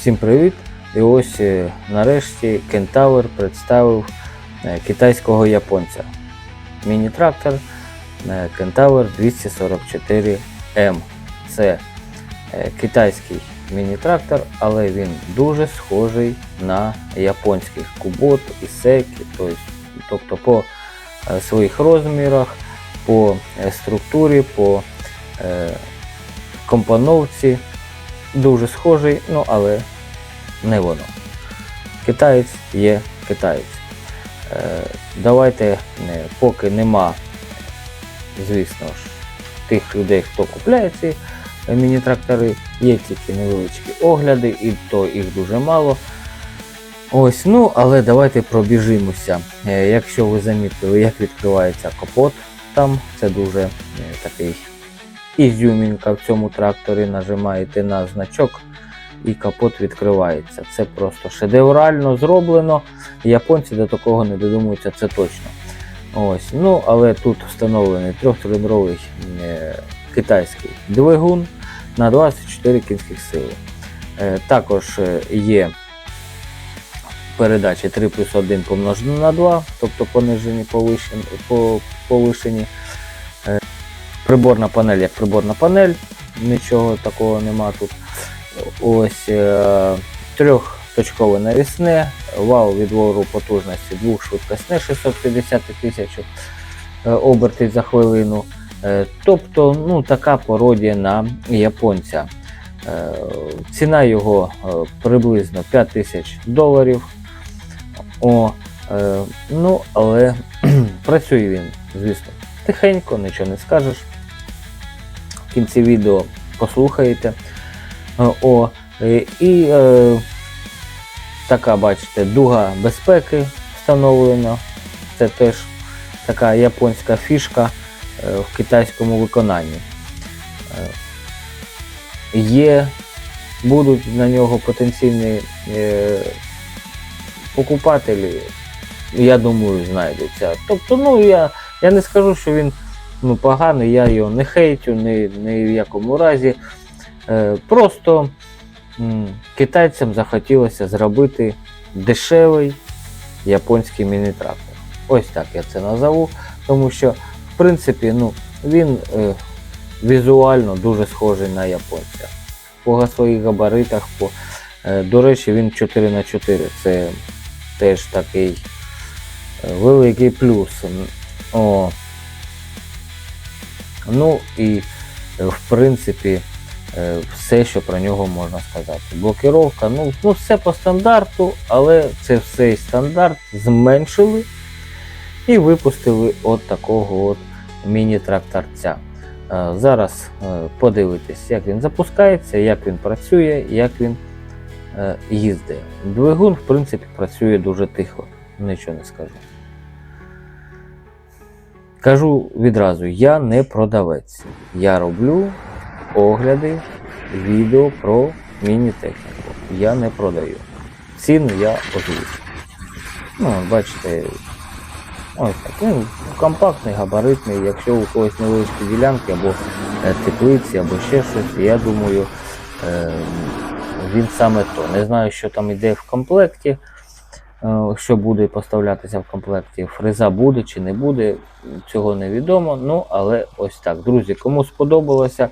Всім привіт! І ось е, нарешті Кентавр представив е, китайського японця. Міні-трактор е, Кентавр 244М. Це е, китайський міні-трактор, але він дуже схожий на японських Кубот і Секі. Тобто, по своїх розмірах, по структурі, по компоновці дуже схожий, ну але не воно. Китаєць є китаєць. Е, давайте, поки нема, звісно ж, тих людей, хто купляє ці міні-трактори, є тільки невеличкі огляди, і то їх дуже мало. Ось, ну, але давайте пробіжимося. Е, Якщо ви замітили, як відкривається капот, там це дуже е, такий ізюмінка в цьому тракторі, нажимаєте на значок і капот відкривається. Це просто шедеврально зроблено. Японці до такого не додумуються, це точно. Ось, ну, але тут встановлений трьохциліндровий е, китайський двигун на 24 кінських сили. Е, також е, є передачі 3 плюс 1 помножено на 2, тобто понижені повишені, по- повишені. Приборна панель як приборна панель, нічого такого нема тут. Ось е, трьохточкове навісне, вал відвору потужності двохшвидкісне 650 тисяч е, обертів за хвилину. Е, тобто ну, така пародія на японця. Е, ціна його е, приблизно 5 тисяч доларів. О, е, ну, але працює він, звісно, тихенько, нічого не скажеш. В кінці відео послухаєте. Е, О, е, і е, така, бачите, дуга безпеки встановлена. Це теж така японська фішка е, в китайському виконанні. Є, будуть на нього потенційні е, покупателі, я думаю, знайдуться. Тобто, ну я, я не скажу, що він ну, поганий, я його не хейтю, ні, ні в якому разі. Е, просто м, китайцям захотілося зробити дешевий японський міні-трактор. Ось так я це назову, тому що, в принципі, ну, він е, візуально дуже схожий на японця. По своїх габаритах, по, е, до речі, він 4х4. Це теж такий е, великий плюс. О. Ну і е, в принципі е, все, що про нього можна сказати. Блокировка, ну, ну все по стандарту, але це все і стандарт зменшили і випустили от такого от міні-тракторця. Е, Зараз подивитесь, як він запускається, як він працює, як він їздить. Двигун, в принципі, працює дуже тихо, нічого не скажу. Кажу відразу, я не продавець. Я роблю огляди, відео про міні-техніку. Я не продаю. Ціну я озвучу. Ну, бачите, ось так. Він компактний, габаритний. Якщо у когось невеличкі ділянки або е, теплиці, або ще щось, я думаю, е, він саме то. Не знаю, що там йде в комплекті, що буде поставлятися в комплекті. Фреза буде чи не буде, цього невідомо. Ну, але ось так. Друзі, кому сподобалося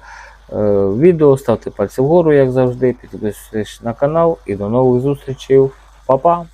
е, відео, ставте пальці вгору, як завжди, підписуйтесь на канал і до нових зустрічей. Па-па!